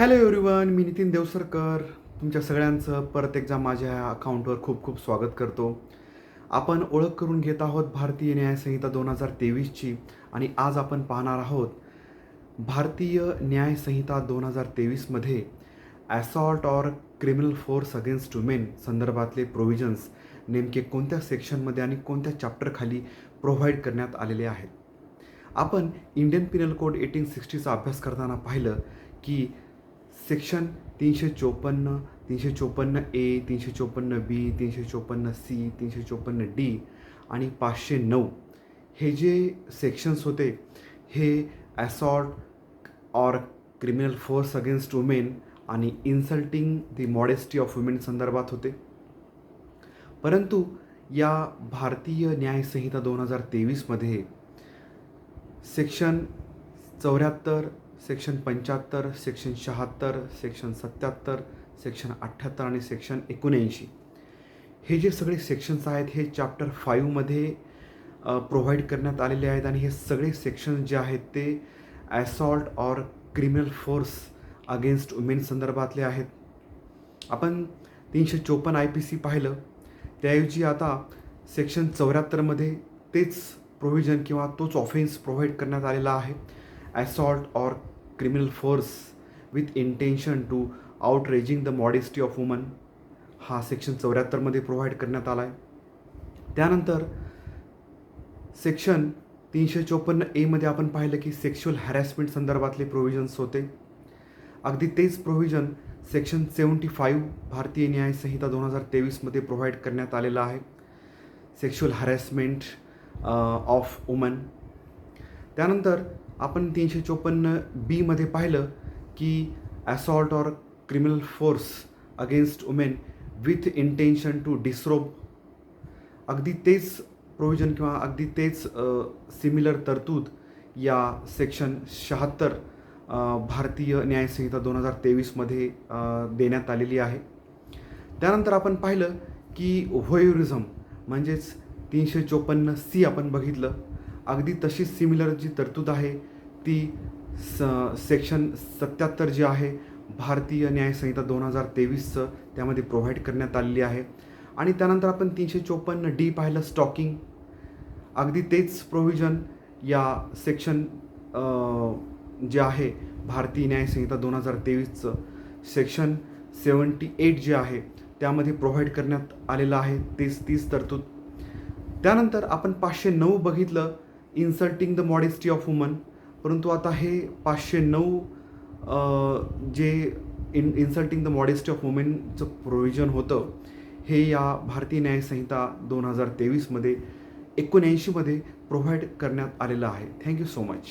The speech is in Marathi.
हॅलो एव्हरीवन मी नितीन देवसरकर. तुमच्या सगळ्यांचं परत एकदा माझ्या अकाउंटवर खूप खूप स्वागत करतो. आपण ओळख करून घेत आहोत भारतीय न्यायसंहिता दोन हजार तेवीसची आणि आज आपण पाहणार आहोत भारतीय न्यायसंहिता दोन हजार तेवीसमध्ये assault or criminal force against women संदर्भातले प्रोव्हिजन्स नेमके कोणत्या सेक्शनमध्ये आणि कोणत्या चॅप्टरखाली प्रोव्हाइड करण्यात आलेले आहेत? आपण इंडियन पिनल कोड एटीन सिक्स्टीचा अभ्यास करताना पाहिलं की सेक्शन तीनशे चोपन्न तीनशे चोपन्न ए तीनशे चोपन्न बी तीनशे चोपन्न सी तीनशे चोपन्न डी आणि पाचशे नऊ. हे जे सेक्शन्स होते हे assault or criminal force against women आणि insulting the modesty of women संदर्भात होते. परंतु या भारतीय न्यायसंहिता दोन हजार तेवीसमध्ये सेक्शन चौऱ्याहत्तर सेक्शन पंच्याहत्तर सेक्शन शहात्तर सेक्शन सत्याहत्तर सेक्शन अठ्ठ्याहत्तर आणि सेक्शन एकोणऐंशी. हे जे सगळे सेक्शन्स आहेत हे चॅप्टर फाईव्हमध्ये प्रोव्हाइड करण्यात आलेले आहेत आणि हे सगळे सेक्शन्स जे आहेत ते assault or criminal force against women संदर्भातले आहेत. आपण तीनशे चोपन्न आय पी सी पाहिलं. त्याऐवजी आता सेक्शन चौऱ्याहत्तरमध्ये तेच प्रोव्हिजन किंवा तोच ऑफेन्स प्रोव्हाइड करण्यात आलेला आहे. Assault or criminal force with intention to outraging the modesty of woman हा सेक्शन चौऱ्याहत्तरमध्ये प्रोव्हाइड करण्यात आला आहे त्यानंतर सेक्शन तीनशे चोपन्न एमध्ये आपण पाहिलं की सेक्शुअल हॅरॅसमेंट संदर्भातले प्रोव्हिजन्स होते. अगदी तेच प्रोव्हिजन सेक्शन सेवन्टी फाईव्ह भारतीय न्याय संहिता दोन हजार तेवीसमध्ये प्रोव्हाइड करण्यात आलेलं आहे. सेक्शुअल हॅरॅसमेंट ऑफ वुमन त्यानंतर आपण तीनशे चोपन्न बीमध्ये पाहिलं की assault or criminal force against women with intention to disrobe अगदी तेच प्रोव्हिजन किंवा अगदी तेच सिमिलर तरतूद या सेक्शन शहात्तर भारतीय न्यायसंहिता दोन हजार तेवीसमध्ये देण्यात आलेली आहे. त्यानंतर आपण पाहिलं की व्होयुरिझम म्हणजेच तीनशे चोपन्न सी आपण बघितलं. अगदी तशीच सिमिलर जी तरतूद आहे ती स सेक्शन सत्याहत्तर जे आहे भारतीय न्यायसंहिता दोन हजार तेवीसचं त्यामध्ये प्रोव्हाइड करण्यात आलेली आहे. आणि त्यानंतर आपण तीनशे चोपन्न डी पाहिलं स्टॉकिंग अगदी तेच प्रोव्हिजन या सेक्शन जे आहे भारतीय न्यायसंहिता दोन हजार तेवीसचं सेक्शन सेवन्टी एट जे आहे त्यामध्ये प्रोव्हाइड करण्यात आलेलं आहे तेच तीच तरतूद. त्यानंतर आपण पाचशे नऊ बघितलं insulting the modesty of woman परंतु आता हे पाचशे नऊ जे in insulting the modesty of वुमेनचं provision होतं हे या भारतीय न्यायसंहिता दोन हजार तेवीसमध्ये एकोणऐंशीमध्ये प्रोव्हाइड करण्यात आलेलं आहे. Thank you so much